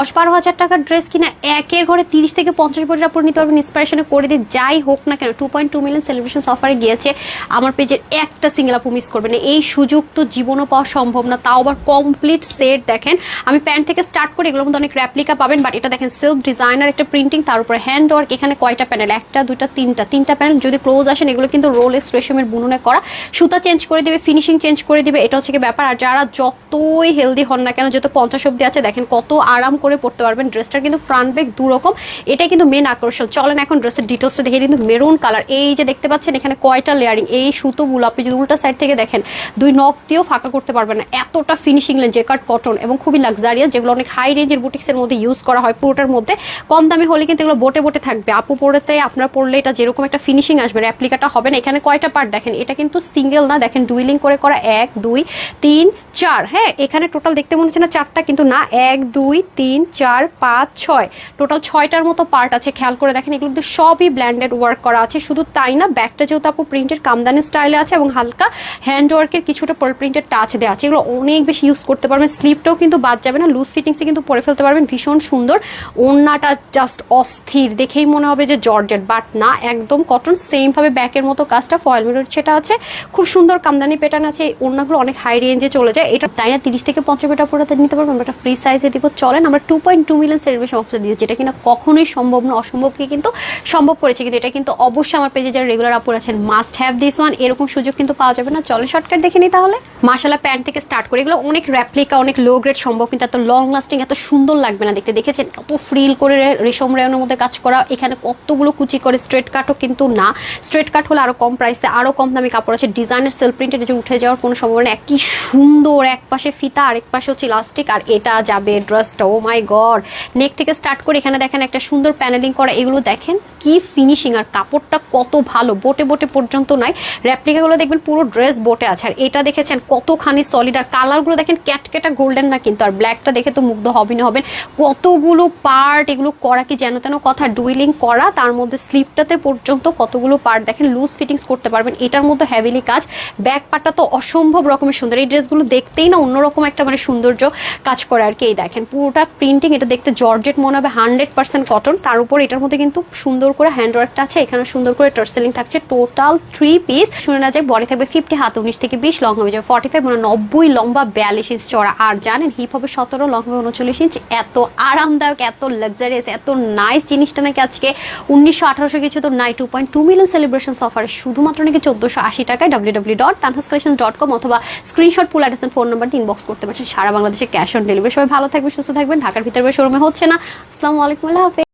দশ বারো হাজার টাকার ড্রেস কিনা একের ঘরে তিরিশ থেকে পঞ্চাশ বছর আপনার নিতে পারবেন। ইন্সপিরেশনে করে দিয়ে যাই হোক না কেন two point two million celebration অফারে গিয়েছে। আমার পেজের একটা সিঙ্গেল আপু মিস করবেন। এই সুযোগ তো জীবনও পাওয়া সম্ভব না, তাও আবার কমপ্লিট সেট দেখেন। আমি প্যান্ট থেকে স্টার্ট করে এগুলোর মধ্যে অনেক র্যাপ্লিকা পাবেন বাট এটা দেখেন সেলফ ডিজাইনার একটা প্রিন্টিং তার উপরে হ্যান্ড ওয়ার্ক এখানে কয়টা প্যানেল একটা, দুইটা, তিনটা তিনটা প্যানেল যদি ক্লোজ আসেন, এগুলো কিন্তু রোল এক্স রেশমের বুননে করা। সুতা চেঞ্জ করে দিবে ফিনিশিং চেঞ্জ করে দিবে, এটা হচ্ছে ব্যাপার। আর যারা যতই হেলদি হন না কেন যত পঞ্চাশ অব্দি আছে, দেখেন কত আরাম করে পড়তে পারবেন। ড্রেসটার কিন্তু ফ্রন্ট ব্যাক দু রকম এটা কিন্তু মেন আকর্ষণ। চলেন এখন ড্রেসের ডিটেলসটা দেখে কিন্তু মেরুন কালার এই যে দেখতে পাচ্ছেন, এখানে কয়টা লেয়ারিং এই সুতোগুলো আপনি যদি উল্টা সাইড থেকে দেখেন, দুই নখ দিয়েও ফাঁকা করতে পারবেন না। এতটা ফিনিশিং লেন জেকার্ড কটন এবং খুবই লাক্সারিয়াস যেগুলো অনেক হাই রেঞ্জের বুটিক্সের মধ্যে ইউজ করা হয় পুরোটার মধ্যে। কম দামি হলে কিন্তু এগুলো বোটে বোটে থাকবে। আপু পড়েতে, আপনার পড়লে এটা যেরকম একটা ফিনিশিং আসবে র্যাপ্লিকাটা হবে না। এখানে কয়টা পার্ট দেখেন? এটা কিন্তু সিঙ্গেল না। দেখেন ডুইলিং করে করা এক, দুই, তিন, চার। হ্যাঁ এখানে টোটাল দেখতে মনে হচ্ছে না চারটা, কিন্তু না, এক, দুই, তিন চার, পাঁচ, ছয়। টোটাল ছয়টার মতো পার্ট আছে, খেয়াল করে দেখেন এগুলো কিন্তু সবই ব্ল্যান্ডেড ওয়ার্ক করা আছে। শুধু তাই না ব্যাগটা যেহেতু আপু প্রিন্টের কামদানি স্টাইলে আছে এবং হালকা হ্যান্ড ওয়ার্কের কিছুটা প্রিন্টের টাচ দেওয়া আছে। এগুলো অনেক বেশি ইউজ করতে পারবেন। স্লিপটাও কিন্তু বাদ যাবে না লুজ ফিটিংসে কিন্তু পরে ফেলতে পারবেন। ভীষণ সুন্দর। ওড়নাটা জাস্ট অস্থির। দেখেই মনে হবে যে জর্জেট বাট না, একদম কটন সেম ভাবে ব্যাকের মতো কাজটা ফয়েল মিরর সেটা আছে। খুব সুন্দর কামদানি প্যাটার্ন আছে। ওড়নাগুলো অনেক হাই রেঞ্জে চলে যায়। এটা তাই না, তিরিশ থেকে পঞ্চাশ মিটার পরে নিতে পারবেন। আমরা একটা ফ্রি সাইজে দিব। চলেন, আমরা two point two million celebration offer দিয়েছে, যেটা কিনা কখনোই সম্ভব না অসম্ভবকে কিন্তু সম্ভব করেছে, কিন্তু এটা কিন্তু অবশ্যই আমার পেজে যারা রেগুলার আপুর আছেন মাস্ট হ্যাভ দিস ওয়ান এরকম সুযোগ কিন্তু পাওয়া যাবে না। চলেন শর্টকাট দেখে নিই তাহলে। মাসালা প্যান্ট থেকে স্টার্ট করে এগুলো অনেক র্যাপ্লিকা অনেক লো গ্রেড সম্ভব, কিন্তু এত লং লাস্টিং এত সুন্দর লাগবে না দেখতে। দেখেছেন কত ফ্রিল করে রেশম রেয়নের মধ্যে কাজ করা, এখানে কতগুলো কুচি করে স্ট্রেট কাটও কিন্তু না। স্ট্রেট কাট হলে আরও কম প্রাইসে আরও কম দামি কাপড় আছে। ডিজাইনের সেল প্রিন্টেড যে উঠে যাওয়ার কোনো সম্ভাবনা। কি সুন্দর এক পাশে ফিতা আরেক পাশে হচ্ছে ইলাস্টিক আর এটা যাবে ড্রেসটা ও মাই গড। নেক থেকে স্টার্ট করে এখানে দেখেন একটা সুন্দর প্যানেলিং করা, এগুলো দেখেন কি ফিনিশিং আর কাপড়টা কত ভালো বোটে বোটে পর্যন্ত নাই র্যাপ্লিকাগুলো দেখবেন পুরো ড্রেস বোটে আছে। আর এটা দেখেছেন কতখানি সলিড আর কালারগুলো দেখেন ক্যাটকেটা গোল্ডেন না কিন্তু, আর ব্ল্যাকটা দেখে তো মুগ্ধ হবেন হবেন। কতগুলো পার্ট এগুলো করা কি যেন তেন কথা ডুইলিং করা, তার মধ্যে স্লিপটাতে পর্যন্ত কতগুলো পার্ট দেখেন লুজ ফিটিংস করতে পারবেন, এটার মধ্যে হ্যাভিলি কাজ। ব্যাক পার্টটা তো অসম্ভব রকমের সুন্দর, এই ড্রেসগুলো দেখতেই না অন্যরকম একটা মানে সৌন্দর্য কাজ করে আর কি, এই দেখেন, পুরোটা প্রিন্টিং এটা দেখতে জর্জেট মনে হবে হান্ড্রেড পার্সেন্ট কটন তার উপর এটার মধ্যে কিন্তু সুন্দর করে হ্যান্ড ওয়ার্কটা আছে। এখানে সুন্দর করে টার্সেলিং থাকছে। টোটাল থ্রি পিস শুনে না যায় বডি থাকবে ফিফটি হাত উনিশ থেকে বিশ লং হবে যাবে ফর্টি ফাইভ মানে নব্বই, লম্বা বিয়াল্লিশ ইঞ্চ চড়া আর জানেন হিপ হবে সতেরো লং হবে উনচল্লিশ ইঞ্চ এত আরামদায়ক, এত লাক্সারিয়াস এত নাইস জিনিসটা নাকি আজকে উনিশশো আঠারোশো কিছু তো নাই two point two million celebration অফারে শুধুমাত্র নাকি চোদ্দশো আশি টাকায় W W dot Tanhas collection dot com অথবা screenshot full address phone number inbox করতে পারছেন সারা বাংলাদেশে ক্যাশ অন ডেলিভারি সবাই ভালো থাকবে সুস্থ থাকবেন। ঢাকার ভিতরে শোরুমে হচ্ছে না। আসসালামু আলাইকুম আল্লাহ